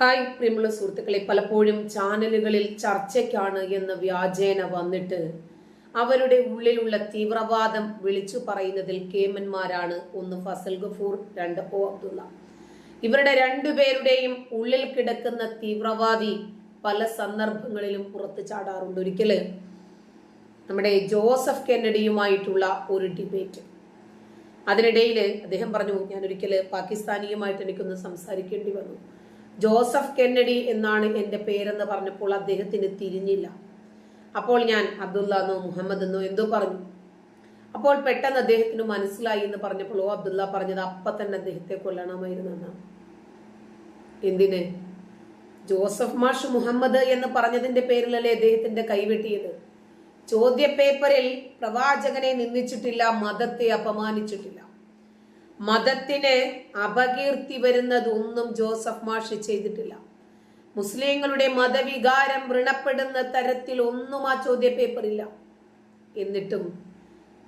Hi പ്രിയമുള്ള സുഹൃത്തുക്കളെ പലപ്പോഴും ചാനലുകളിൽ ചർച്ചയ്ക്കാണ് എന്ന് വ്യാജേന വന്നിട്ട് അവരുടെ ഉള്ളിലുള്ള തീവ്രവാദം വിളിച്ചു പറയുന്നതിൽ കേമന്മാരാണ് ഒന്ന് ഫസൽ ഗഫൂർ രണ്ട് ഒ അബ്ദുള്ള. ഇവരുടെ രണ്ടുപേരുടെയും ഉള്ളിൽ കിടക്കുന്ന തീവ്രവാദി പല സന്ദർഭങ്ങളിലും പുറത്തു ചാടാറുണ്ട്. ഒരിക്കൽ നമ്മുടെ ജോസഫ് കെന്നഡിയുമായിട്ടുള്ള ഒരു ഡിബേറ്റ്. അതിനിടയിൽ അദ്ദേഹം പറഞ്ഞു ഞാൻ ഒരിക്കൽ പാകിസ്ഥാനിയുമായിട്ട് എനിക്കൊന്ന് സംസാരിക്കേണ്ടി വന്നു. ജോസഫ് കെന്നഡി എന്നാണ് എന്റെ പേരെന്ന് പറഞ്ഞപ്പോൾ അദ്ദേഹത്തിന് തിരിഞ്ഞില്ല. അപ്പോൾ ഞാൻ അബ്ദുള്ള എന്നോ മുഹമ്മദ് എന്നോ എന്തോ പറഞ്ഞു. അപ്പോൾ പെട്ടെന്ന് അദ്ദേഹത്തിന് മനസ്സിലായി എന്ന് പറഞ്ഞപ്പോൾ ഓ അബ്ദുള്ള പറഞ്ഞത് അപ്പം തന്നെ അദ്ദേഹത്തെ കൊല്ലണമായിരുന്നു എന്നാണ് എന്തിന്? ജോസഫ് മാഷ് മുഹമ്മദ് എന്ന് പറഞ്ഞതിന്റെ പേരിലല്ലേ അദ്ദേഹത്തിന്റെ കൈവെട്ടിയത്. ചോദ്യ പേപ്പറിൽ പ്രവാചകനെ നിന്ദിച്ചിട്ടില്ല മതത്തെ അപമാനിച്ചിട്ടില്ല. മതത്തിന് അപകീർത്തി വരുന്നതൊന്നും ജോസഫ് മാഷ് ചെയ്തിട്ടില്ല. മുസ്ലിങ്ങളുടെ മതവികാരം വ്രണപ്പെടുന്ന തരത്തിൽ ഒന്നും ആ ചോദ്യ പേപ്പറില്ല എന്നിട്ടും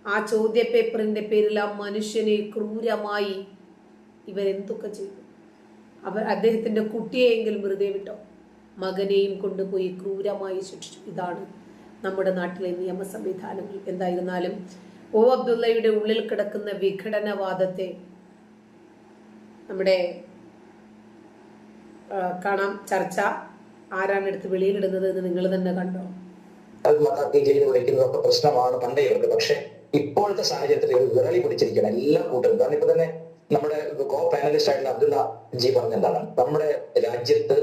ആ ചോദ്യ പേപ്പറിന്റെ പേരിൽ ആ മനുഷ്യനെ ക്രൂരമായി ഇവരെന്തൊക്കെ ചെയ്തു? അവർ അദ്ദേഹത്തിന്റെ കുട്ടിയെയെങ്കിലും വെറുതെ വിട്ടോ? മകനെയും കൊണ്ടുപോയി ക്രൂരമായി ശിക്ഷിച്ചു. ഇതാണ് നമ്മുടെ നാട്ടിലെ നിയമ സംവിധാനങ്ങൾ എന്തായിരുന്നാലും ഒ അബ്ദുള്ളയുടെ ഉള്ളിൽ കിടക്കുന്ന വിഘടനവാദത്തെ നമ്മുടെ കാണാം ചർച്ച ആരാണ് എടുത്ത് വെളിയിലിടുന്നത് എന്ന് നിങ്ങൾ തന്നെ കണ്ടോ? വിളിക്കുന്നതൊക്കെ പ്രശ്നമാണ് പണ്ടേ ഉണ്ട്. പക്ഷെ ഇപ്പോഴത്തെ സാഹചര്യത്തിൽ ഒരു വിറളി പിടിച്ചിരിക്കണം എല്ലാ കൂട്ടരും. കാരണം ഇപ്പൊ തന്നെ നമ്മുടെ കോ പാനലിസ്റ്റ് ആയിട്ടുള്ള അബ്ദുള്ള ജി പറഞ്ഞ എന്താണ്? നമ്മുടെ രാജ്യത്ത്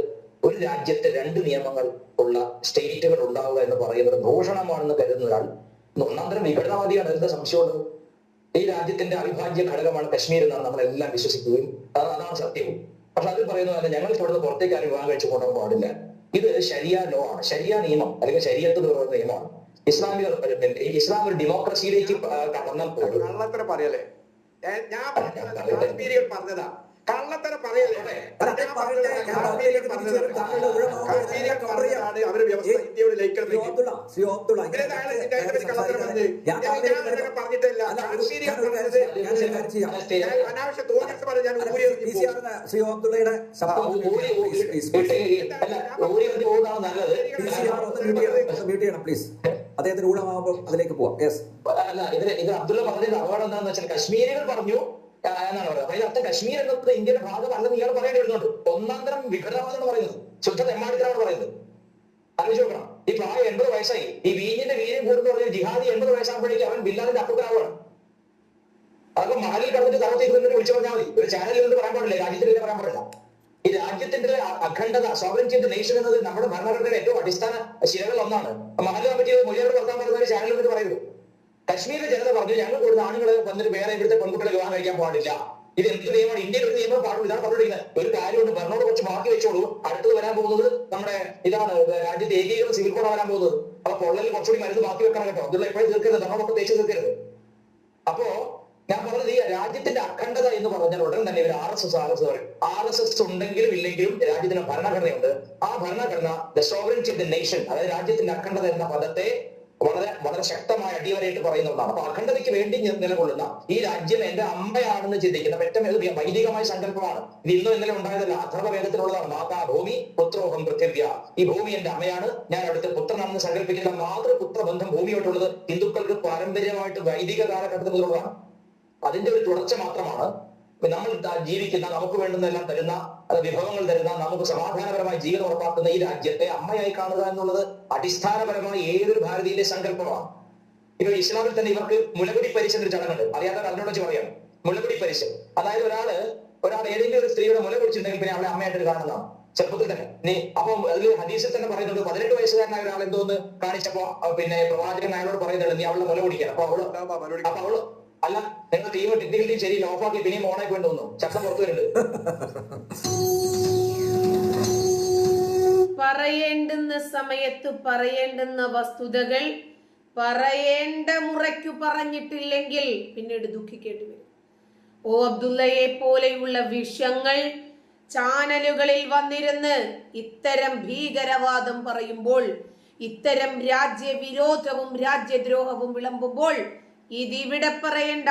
ഒരു രാജ്യത്തെ രണ്ട് നിയമങ്ങൾ ഉള്ള സ്റ്റേറ്റുകൾ ഉണ്ടാവുക എന്ന് പറയുന്നത് ദൂഷണമാണെന്ന് കരുതുന്ന ഒരാൾ ഒന്നാം തരം വിഘടനവാദിയാണ് എന്താ സംശയമുള്ളത്? ഈ രാജ്യത്തിന്റെ അവിഭാജ്യ ഘടകമാണ് കശ്മീർ എന്നാണ് നമ്മളെല്ലാം വിശ്വസിക്കുകയും അത് അതാണ് സത്യവും പക്ഷെ അതിൽ പറയുന്നത് തന്നെ ഞങ്ങൾ ഇവിടുന്ന് പുറത്തേക്ക് ആരും വിവാഹം കഴിച്ചു കൊണ്ടുപോകാൻ പാടില്ല. ഇത് ശരിയ ലോ ആണ്. ശരിയ നിയമം അല്ലെങ്കിൽ ശരിയത്ത് പറയുന്ന നിയമമാണ്. ഇസ്ലാമിക ഇസ്ലാം ഒരു ഡെമോക്രസിയിലേക്ക് കടന്നപ്പോൾ പറയല്ലേ? ഞാൻ പറഞ്ഞതാ. കള്ളത്തരം പറയല്ലേ? വ്യവസ്ഥ ഇന്ത്യയുടെ പറഞ്ഞിട്ടില്ല. ഞാൻ അനാവശ്യ പറഞ്ഞ് ശ്രീ പ്ലീസ് അദ്ദേഹത്തിന് ഊഴമാകുമ്പോൾ അതിലേക്ക് പോവാം. യെസ് അല്ല ഇതിന് ഇത് അബ്ദുള്ള പറഞ്ഞത് അപകടം എന്താണെന്ന് വെച്ചാൽ കശ്മീരികൾ പറഞ്ഞു എന്നാണ് പറയുന്നത്. അതായത് അത്ത കശ്മീർ എന്നത് ഇന്ത്യയുടെ ഭാഗമല്ലെന്ന് ഇയാൾ പറയേണ്ടി വരുന്നുണ്ട്. ഒന്നാം തരം വിഘടനവാദം എന്ന് പറയുന്നത്. ശുദ്ധ തെമ്മാടിത്തരമാണ് പറയുന്നത്. ആലോചിച്ച് നോക്കണം. ഈ പ്രായം എൺപത് വയസ്സായി. ഈ വീഞ്ഞിന്റെ വീര്യം കൂടുന്ന പറഞ്ഞ ജിഹാദി എൺപത് വയസ്സാകുമ്പോഴേക്കും അവൻ ബില്ലാദിന്റെ അപ്പുറത്താവുകയാണ് അതൊക്കെ മഹലിൽ കടന്നിട്ട് തറത്തേക്ക് നിന്നിട്ട് വിളിച്ചു പറഞ്ഞാൽ മതി. ഒരു ചാനലിൽ നിന്ന് പറയാൻ പാടില്ല. രാജ്യത്തിൽ നിന്ന് പറയാൻ പാടില്ല. ഈ രാജ്യത്തിന്റെ അഖണ്ഡത സ്വാതന്ത്ര്യത്തിന്റെ നേഷൻ എന്നത് നമ്മുടെ ഭരണഘടനയുടെ ഏറ്റവും അടിസ്ഥാന ശിലകളിൽ ഒന്നാണ്. മഹലിനെ പറ്റി മൊഴിയോട് വർത്താൻ പറയുന്ന ഒരു ചാനലിൽ നിന്ന് പറയുന്നു. കശ്മീരിലെ ജനത പറഞ്ഞു ഞങ്ങൾ കൊടുത്ത ആണുങ്ങളെ വന്നിട്ട് വേറെ ഇവിടുത്തെ പെൺകുട്ടികളെ വിവാഹം കഴിക്കാൻ പാടില്ല. ഇത് എന്ത് നിയമമാണ്? ഇന്ത്യയിൽ ഒരു നിയമം പാടും ഇതാണ് പറഞ്ഞിരിക്കുന്നത്. ഒരു കാര്യമുണ്ട് ഭരണോട് കുറച്ച് മാറ്റി വെച്ചോളൂ. അടുത്തത് വരാൻ പോകുന്നത് നമ്മുടെ ഇതാണ് രാജ്യത്തെ ഏകീകൃത സിവിൽ കോഡ് വരാൻ പോകുന്നത്. അപ്പൊ പൊള്ളലിൽ കുറച്ചുകൂടി മരുന്ന് ബാക്കി വെക്കണം കേട്ടോ. അതുള്ള എപ്പോഴും തീർക്കരുത്. ഭരണമൊക്കെ തേച്ച് തീർക്കരുത്. അപ്പോ ഞാൻ പറഞ്ഞത് ഈ രാജ്യത്തിന്റെ അഖണ്ഡത എന്ന് പറഞ്ഞാൽ ഉടൻ തന്നെ ഇവർ R S S R S പറയും ആർ എസ് എസ് ഉണ്ടെങ്കിലും ഇല്ലെങ്കിലും രാജ്യത്തിന് ഭരണഘടനയുണ്ട്. ആ ഭരണഘടന the sovereignty of the nation അതായത് രാജ്യത്തിന്റെ അഖണ്ഡത എന്ന പദത്തെ വളരെ വളരെ ശക്തമായ അടിവരയിട്ട് പറയുന്ന ഒന്നാണ് അപ്പൊ അഖണ്ഡതയ്ക്ക് വേണ്ടി നിലകൊള്ളുന്ന ഈ രാജ്യം എന്റെ അമ്മയാണെന്ന് ചിന്തിക്കുന്ന ഇത് വൈദികമായ സങ്കല്പമാണ്. ഇത് ഇന്നും ഇന്നലെ ഉണ്ടായതല്ല. അഥർവ വേദത്തിലുള്ളതാണ്. മാതാ ഭൂമി പുത്രോഹം പൃഥിവ്യ. ഈ ഭൂമി എന്റെ അമ്മയാണ്. ഞാൻ അവിടുത്തെ പുത്രനാണെന്ന് സങ്കല്പിക്കുന്ന മാതൃപുത്ര ബന്ധം ഭൂമിയോട്ടുള്ളത് ഹിന്ദുക്കൾക്ക് പാരമ്പര്യമായിട്ട് വൈദിക കാലഘട്ടത്തിൽ മുതലുള്ളതാണ്. അതിന്റെ ഒരു തുടർച്ച മാത്രമാണ്. നമ്മൾ ജീവിക്കുന്ന നമുക്ക് വേണ്ടുന്നതെല്ലാം തരുന്ന അത് വിഭവങ്ങൾ തരുന്ന നമുക്ക് സമാധാനപരമായ ജീവിതം ഉറപ്പാക്കുന്ന ഈ രാജ്യത്തെ അമ്മയായി കാണുക എന്നുള്ളത് അടിസ്ഥാനപരമായി ഏതൊരു ഭാരതീയന്റെ സങ്കല്പമാണ്. ഇപ്പൊ ഇസ്ലാമിൽ തന്നെ ഇവർക്ക് മുലകുടി പരിശ എന്നൊരു ചടങ്ങുണ്ട്. അറിയാത്ത അതിനോട് വെച്ച് പറയാം മുലകുടി പരിശ അതായത് ഒരാൾ ഒരാൾ ഏതെങ്കിലും ഒരു സ്ത്രീയുടെ മുല കുടിച്ചിട്ടുണ്ടെങ്കിൽ പിന്നെ അവളെ അമ്മയായിട്ട് കാണുന്നതാണ്. ചെറുപ്പത്തിൽ തന്നെ. നീ അപ്പൊ അതിൽ ഹദീസിൽ തന്നെ പറയുന്നുണ്ട് പതിനെട്ട് വയസ്സുകാരനായ ഒരാൾ എന്തോന്ന് കാണിച്ചപ്പോ പിന്നെ പ്രവാചകൻ അയാളോട് പറയുന്നുണ്ട് നീ അവളുടെ മുല കുടിക്കണം അപ്പൊ അവൾ അപ്പൊ അവൾ അല്ല നിങ്ങൾ ടീം ടെക്നിക്കൽ ടീം ശരി ഓഫാക്കി പിന്നെയും ഓണാക്കി വേണ്ടി തോന്നുന്നു. ചക്കം പുറത്തു വരുന്നുണ്ട് പറയേണ്ടുന്ന സമയത്ത് പറയേണ്ടുന്ന വസ്തുതകൾ പറയേണ്ട മുറയ്ക്കു പറഞ്ഞിട്ടില്ലെങ്കിൽ പിന്നീട് ദുഃഖിക്കേണ്ടി വരും. ഓ അബ്ദുള്ളയെ പോലെയുള്ള വിഷയങ്ങൾ ചാനലുകളിൽ വന്നിരുന്ന് ഇത്തരം ഭീകരവാദം പറയുമ്പോൾ ഇത്തരം രാജ്യവിരോധവും രാജ്യദ്രോഹവും വിളമ്പുമ്പോൾ ഇതിവിടെ പറയണ്ട.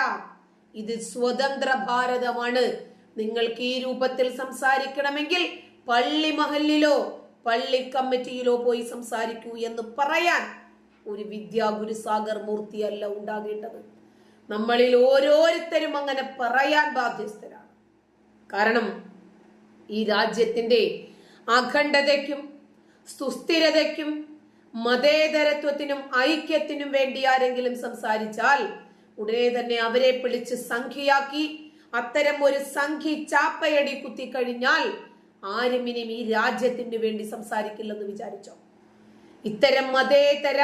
ഇത് സ്വതന്ത്ര ഭാരതമാണ്. നിങ്ങൾക്ക് ഈ രൂപത്തിൽ സംസാരിക്കണമെങ്കിൽ പള്ളി മഹലിലോ പള്ളി കമ്മിറ്റിയിലോ പോയി സംസാരിക്കൂ എന്ന് പറയാൻ ഒരു വിദ്യാഗുരു സാഗർ മൂർത്തിയല്ല ഉണ്ടാകേണ്ടത്. നമ്മളിൽ ഓരോരുത്തരും അങ്ങനെ പറയാൻ ബാധ്യസ്ഥരാണ്. കാരണം ഈ രാജ്യത്തിന്റെ അഖണ്ഡതയ്ക്കും സുസ്ഥിരതയ്ക്കും മതേതരത്വത്തിനും ഐക്യത്തിനും വേണ്ടി ആരെങ്കിലും സംസാരിച്ചാൽ ഉടനെ തന്നെ അവരെ പിടിച്ച് സംഖ്യയാക്കി അത്തരം ഒരു സംഖ്യ ചാപ്പയടി കുത്തി കഴിഞ്ഞാൽ ആരും ഇനി ഈ രാജ്യത്തിന് വേണ്ടി സംസാരിക്കില്ലെന്ന് വിചാരിച്ചോ? ഇത്തരം മതേതര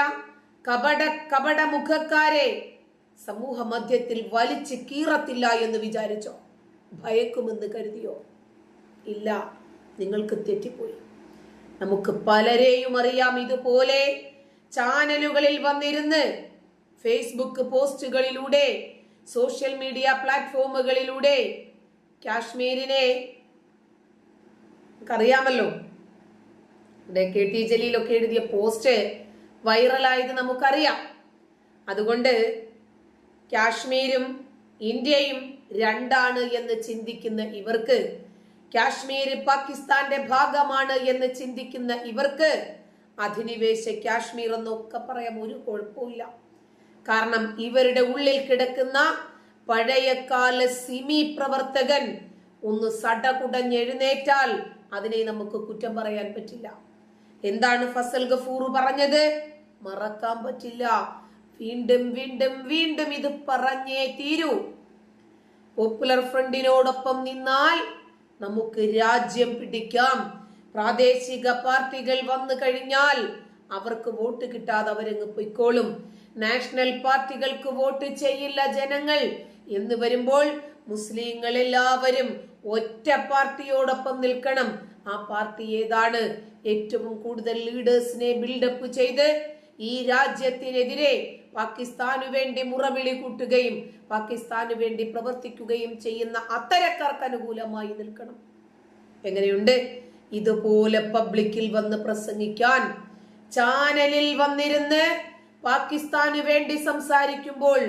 കപട കപട മുഖക്കാരെ സമൂഹ മധ്യത്തിൽ വലിച്ച് കീറത്തില്ല എന്ന് വിചാരിച്ചോ? ഭയക്കുമെന്ന് കരുതിയോ? ഇല്ല നിങ്ങൾക്ക് തെറ്റിപ്പോയി. നമുക്ക് പലരെയും അറിയാം ഇതുപോലെ. ചാനലുകളിൽ വന്നിരുന്ന് ഫേസ്ബുക്ക് പോസ്റ്റുകളിലൂടെ സോഷ്യൽ മീഡിയ പ്ലാറ്റ്ഫോമുകളിലൂടെ കാശ്മീരിനെ നമുക്കറിയാമല്ലോ. കെ ടി ജലീലൊക്കെ എഴുതിയ പോസ്റ്റ് വൈറലായത് നമുക്കറിയാം. അതുകൊണ്ട് കാശ്മീരും ഇന്ത്യയും രണ്ടാണ് എന്ന് ചിന്തിക്കുന്ന ഇവർക്ക് കാശ്മീർ പാകിസ്ഥാന്റെ ഭാഗമാണ് എന്ന് ചിന്തിക്കുന്ന ഇവർക്ക് അധിനിവേശ കാശ്മീർ എന്നൊക്കെ പറയാൻ ഒരു കുഴപ്പമില്ല കാരണം ഇവരുടെ ഉള്ളിൽ കിടക്കുന്ന പഴയകാല സിമി പ്രവർത്തകൻ ഒന്ന് സടകുടഞ്ഞെഴുന്നേറ്റാൽ അതിനെ നമുക്ക് കുറ്റം പറയാൻ പറ്റില്ല. എന്താണ് ഫസൽ ഗഫൂർ പറഞ്ഞത്? മറക്കാൻ പറ്റില്ല. വീണ്ടും വീണ്ടും വീണ്ടും ഇത് പറഞ്ഞേ തീരൂ. പോപ്പുലർ ഫ്രണ്ടിനോടൊപ്പം നിന്നാൽ നമുക്ക് രാജ്യം പിടിക്കാം. പ്രാദേശിക പാർട്ടികൾ വന്നു കഴിഞ്ഞാൽ അവർക്ക് വോട്ട് കിട്ടാതെ അവരങ്ങ് പൊയ്ക്കോളും. നാഷണൽ പാർട്ടികൾക്ക് വോട്ട് ചെയ്യില്ല ജനങ്ങൾ. എന്ന് വരുമ്പോൾ മുസ്ലിങ്ങൾ എല്ലാവരും ഒറ്റ പാർട്ടിയോടൊപ്പം നിൽക്കണം. ആ പാർട്ടി ഏതാണ്? ഏറ്റവും കൂടുതൽ ലീഡേഴ്സിനെ ബിൽഡപ്പ് ചെയ്ത് ഈ രാജ്യത്തിനെതിരെ പാകിസ്ഥാനു വേണ്ടി മുറവിളി കൂട്ടുകയും പാകിസ്ഥാനു വേണ്ടി പ്രവർത്തിക്കുകയും ചെയ്യുന്ന അത്തരക്കാർക്ക് അനുകൂലമായി നിൽക്കണം. എങ്ങനെയുണ്ട്? ഇതുപോലെ പബ്ലിക്കിൽ വന്ന് പ്രസംഗിക്കാൻ ചാനലിൽ വന്നിരുന്ന് പാകിസ്ഥാനു വേണ്ടി സംസാരിക്കുമ്പോൾ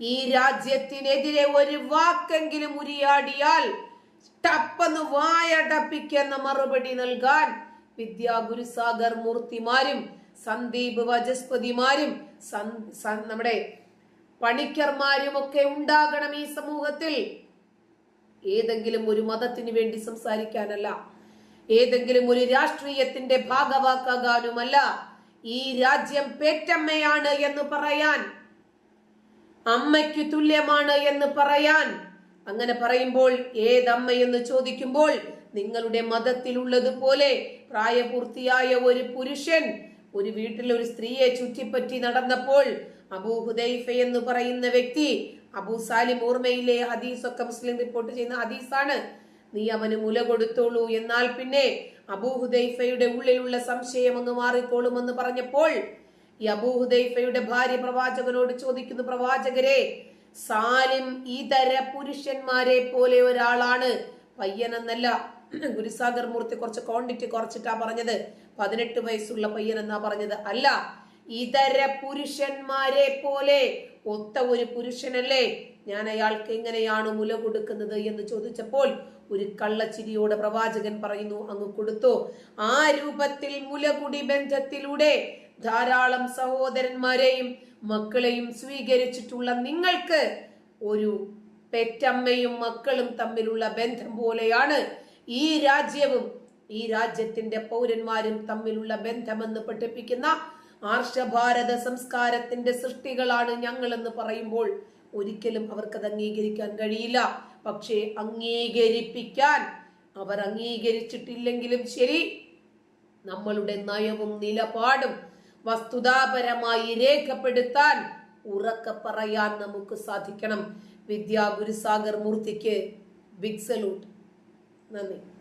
ഈ രാജ്യത്തിനെതിരെ ഒരു വാക്കെങ്കിലും ഉരിയാടിയാൽ ടപ്പെന്ന് വായടപ്പിക്കെന്ന മറുപടി നൽകാൻ വിദ്യാ ഗുരുസാഗർ മൂർത്തിമാരും സന്ദീപ് വചസ്പതിമാരും നമ്മുടെ പണിക്കർമാരും ഒക്കെ ഉണ്ടാകണം ഈ സമൂഹത്തിൽ. ഏതെങ്കിലും ഒരു മതത്തിന് വേണ്ടി സംസാരിക്കാനല്ല ഏതെങ്കിലും ഒരു രാഷ്ട്രീയത്തിന്റെ ഭാഗവാക്കാകാനുമല്ല ഈ രാജ്യം പേറ്റമ്മയാണ് എന്ന് പറയാൻ അമ്മയ്ക്ക് തുല്യമാണ് എന്ന് പറയാൻ. അങ്ങനെ പറയുമ്പോൾ ഏതമ്മയെന്ന് ചോദിക്കുമ്പോൾ നിങ്ങളുടെ മതത്തിലുള്ളതുപോലെ പ്രായപൂർത്തിയായ ഒരു പുരുഷൻ ഒരു വീട്ടിൽ ഒരു സ്ത്രീയെ ചുറ്റിപ്പറ്റി നടന്നപ്പോൾ അബൂ ഹുദൈഫ എന്ന് പറയുന്ന വ്യക്തി അബൂ സാലിം ഓർമ്മയിലെ ഹദീസൊക്കെ മുസ്ലിം റിപ്പോർട്ട് ചെയ്യുന്ന ഹദീസാണ്. നീ അവന് മുല കൊടുത്തോളൂ എന്നാൽ പിന്നെ അബൂ ഹുദൈഫയുടെ ഉള്ളിലുള്ള സംശയം അങ്ങ് മാറിക്കോളുമെന്ന് പറഞ്ഞപ്പോൾ ഈ അബൂ ഹുദൈഫയുടെ ഭാര്യ പ്രവാചകനോട് ചോദിക്കുന്നു പ്രവാചകരെ സാലിം ഇതര പുരുഷന്മാരെ പോലെ ഒരാളാണ്. പയ്യനെന്നല്ല ഗുരുസാഗർ മൂർത്തി കുറച്ച് ക്വാണ്ടിറ്റി കുറച്ചിട്ടാ പറഞ്ഞത്. പതിനെട്ട് വയസ്സുള്ള പയ്യൻ എന്നാ പറഞ്ഞത്. അല്ല ഇതര പുരുഷന്മാരെ പോലെ ഒത്ത ഒരു പുരുഷനല്ലേ ഞാൻ അയാൾക്ക് എങ്ങനെയാണ് മുല കൊടുക്കുന്നത് എന്ന് ചോദിച്ചപ്പോൾ ഒരു കള്ളച്ചിരിയോടെ പ്രവാചകൻ പറയുന്നു അങ്ങ് കൊടുത്തു. ആ രൂപത്തിൽ മുലകുടി ബന്ധത്തിലൂടെ ധാരാളം സഹോദരന്മാരെയും മക്കളെയും സ്വീകരിച്ചിട്ടുള്ള നിങ്ങൾക്ക് ഒരു പെറ്റമ്മയും മക്കളും തമ്മിലുള്ള ബന്ധം പോലെയാണ് ഈ രാജ്യവും. ഈ രാജ്യത്തിന്റെ പൗരന്മാരും തമ്മിലുള്ള ബന്ധമെന്ന് പഠിപ്പിക്കുന്ന ആർഷഭാരത സംസ്കാരത്തിന്റെ സൃഷ്ടികളാണ് ഞങ്ങളെന്ന് പറയുമ്പോൾ ഒരിക്കലും അവർക്കത് അംഗീകരിക്കാൻ കഴിയില്ല. പക്ഷേ അംഗീകരിപ്പിക്കാൻ അവർ അംഗീകരിച്ചിട്ടില്ലെങ്കിലും ശരി നമ്മളുടെ നയവും നിലപാടും വസ്തുതാപരമായി രേഖപ്പെടുത്താൻ ഉറക്ക പറയാൻ നമുക്ക് സാധിക്കണം. വിദ്യാ ഗുരുസാഗർ മൂർത്തിക്ക് ബിഗ് സലൂട്ട് നന്ദി.